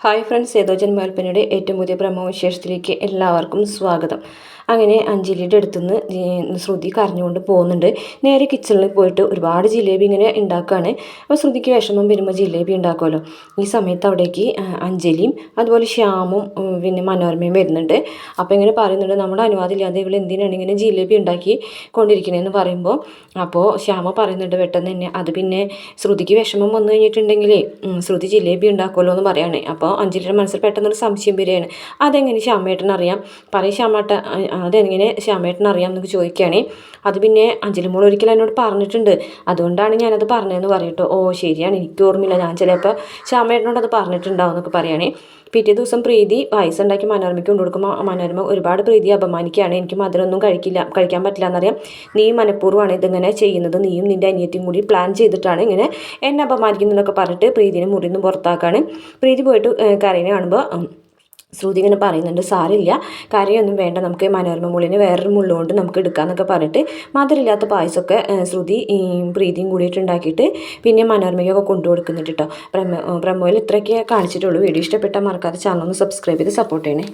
Hi friends ഏതോജൻ മാൽപ്പനയുടെ ഏറ്റവും പുതിയ ബ്രഹ്മവിശേഷത്തിലേക്ക് എല്ലാവർക്കും സ്വാഗതം. അങ്ങനെ അഞ്ജലിയുടെ അടുത്തുനിന്ന് ശ്രുതി കരഞ്ഞുകൊണ്ട് പോകുന്നുണ്ട്. നേരെ കിച്ചണിൽ പോയിട്ട് ഒരുപാട് ജിലേബി ഇങ്ങനെ ഉണ്ടാക്കുകയാണ് അപ്പോൾ ശ്രുതിക്ക് വിഷമം വരുമ്പോൾ ജിലേബി ഉണ്ടാക്കുമല്ലോ ഈ സമയത്ത് അവിടേക്ക് അഞ്ജലിയും അതുപോലെ ശ്യാമും പിന്നെ മനോരമയും വരുന്നുണ്ട്. അപ്പോൾ ഇങ്ങനെ പറയുന്നുണ്ട് നമ്മുടെ അനുവാദം ഇല്ലാതെ ഇവൾ എന്തിനാണ് ഇങ്ങനെ ജിലേബി ഉണ്ടാക്കി കൊണ്ടിരിക്കണതെന്ന് പറയുമ്പോൾ അപ്പോൾ ശ്യാമ പറയുന്നുണ്ട് പെട്ടെന്ന് തന്നെ. അത് പിന്നെ ശ്രുതിക്ക് വിഷമം വന്നു കഴിഞ്ഞിട്ടുണ്ടെങ്കിൽ ശ്രുതി ജിലേബി ഉണ്ടാക്കുമല്ലോ എന്ന് പറയുകയാണ് അപ്പോൾ അഞ്ജലിയുടെ മനസ്സിൽ പെട്ടെന്നൊരു സംശയം വരികയാണ്. അതെങ്ങനെ ശ്യാമേട്ടനറിയാം? പറയും ശ്യാമേട്ട അതെങ്ങനെ ശ്യാമേട്ടൻ അറിയാം എന്നൊക്കെ ചോദിക്കുകയാണേ. അത് പിന്നെ അഞ്ജലി മോൾ ഒരിക്കലും എന്നോട് പറഞ്ഞിട്ടുണ്ട്. അതുകൊണ്ടാണ് ഞാനത് പറഞ്ഞതെന്ന് പറയട്ടോ. ഓ ശരിയാണ്. എനിക്ക് ഓർമ്മയില്ല. ഞാൻ ചിലപ്പോൾ ശ്യാമേട്ടനോട് അത് പറഞ്ഞിട്ടുണ്ടാവും എന്നൊക്കെ പറയുകയാണേ പിറ്റേ ദിവസം പ്രീതി പായസം ഉണ്ടാക്കി മനോരമയ്ക്ക് കൊണ്ടു കൊടുക്കുമ്പോൾ മനോരമ ഒരുപാട് പ്രീതി അപമാനിക്കുകയാണ്. എനിക്ക് മധുരമൊന്നും കഴിക്കില്ല കഴിക്കാൻ പറ്റില്ല എന്നറിയാം നീ മനഃപൂർവമാണ് ഇതിങ്ങനെ ചെയ്യുന്നത്? നീയും നിന്റെ അനിയത്തിയും കൂടി പ്ലാൻ ചെയ്തിട്ടാണ് ഇങ്ങനെ എന്നെ അപമാനിക്കുന്നതൊക്കെ പറഞ്ഞിട്ട് പ്രീതിനെ മുറിയിൽ നിന്ന് പുറത്താക്കാണ്. പ്രീതി പോയിട്ട് കരയിനെ കാണുമ്പോൾ ശ്രുതി ഇങ്ങനെ പറയുന്നുണ്ട് സാരില്ല കറിയൊന്നും വേണ്ട നമുക്ക് മനോരമ മുള്ളിന് വേറൊരു മുള്ളുകൊണ്ട് നമുക്ക് എടുക്കാമെന്നൊക്കെ പറഞ്ഞിട്ട് മധുരമില്ലാത്ത പായസമൊക്കെ ശ്രുതി പ്രീതിയും കൂടിയിട്ട് ഉണ്ടാക്കിയിട്ട് പിന്നെ മനോരമയ്ക്കൊക്കെ കൊണ്ടു കൊടുക്കുന്നുണ്ട് കേട്ടോ പ്രമോ പ്രമോയിൽ ഇത്രയൊക്കെ കാണിച്ചിട്ടുള്ളൂ. വീഡിയോ ഇഷ്ടപ്പെട്ടാൽ മറക്കാതെ ചാനൽ ഒന്ന് സബ്സ്ക്രൈബ് ചെയ്ത് സപ്പോർട്ട് ചെയ്യണേ.